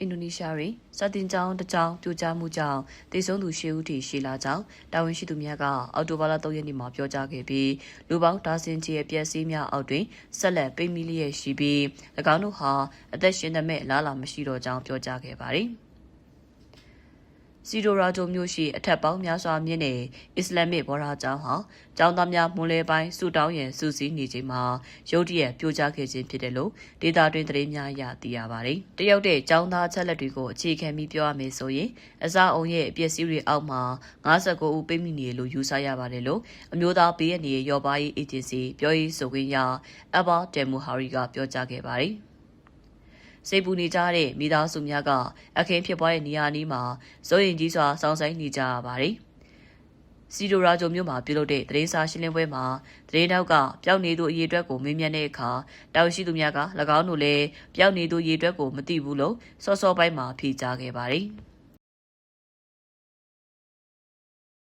အင်ဒိုနီးရှားတွင်စာတင်ကျောင်းတစ်ကျောင်းပြိုကျမှုကြောင့်ဒေဆုံးသူ၈ဦးထိရှိလာကြောင်းတာဝန်ရှိသူများကအော်တိုဘာလ3ရက်နေ့မှာပြောကြားခဲ့ပြီးလူပေါင်းဒါဇင်ချီရဲ့ပျက်စီးများအောက်တွင်ဆက်လက်ပိတ်မိလျက်ရှိပြီး၎င်းတို့ဟာအသက်ရှင်သမဲ့လားလာမရှိတော့ကြောင်းပြောကြားခဲ့ပါသည် စီဒိုရာဂျိုမြို့ရှိအထက်ပေါင်းများစွာမြင့်တဲ့အစ္စလာမစ်ဘော်ရာကျောင်းဟာကျောင်းသားများမွန်လဲပိုင်းစုတောင်းရန်စုစည်းနေချိန်မှာရုတ်တရက်ပြိုကျခဲ့ခြင်းဖြစ်တယ်လို့ဒေတာတွင်သတင်းများအရသိရပါတယ်။တရုတ်တဲ့ကျောင်းသားအချက်လက်တွေကိုအခြေခံပြီးပြောရမယ်ဆိုရင်အစားအုံရဲ့အပျက်စီးတွေအောက်မှာ59ဦးပိတ်မိနေလို့ယူဆရပါတယ်လို့အမျိုးသားဘေးရန်ရဲ့ရော်ပါရေးအေဂျင်စီပြောရေးဆိုခွင့်ရအဘာတေမူဟာရီကပြောကြားခဲ့ပါတယ်။ စိတ်ပူနေကြတဲ့မိသားစုများကအခင်းဖြစ်ပွားတဲ့နေရာနီးမှာစိုးရင်ကြီးစွာစောင့်ဆိုင်နေကြရပါတယ်။စီဒိုရာဂျိုမြို့မှာပြုလုပ်တဲ့သတင်းစာရှင်းလင်းပွဲမှာသတင်းတောက်ကပျောက်နေသူအရေးအတွက်ကိုမေးမြန်းတဲ့အခါတောက်ရှိသူများက၎င်းတို့လည်းပျောက်နေသူအရေးအတွက်ကိုမသိဘူးလို့စောစောပိုင်းမှာဖြေကြားခဲ့ပါတယ်။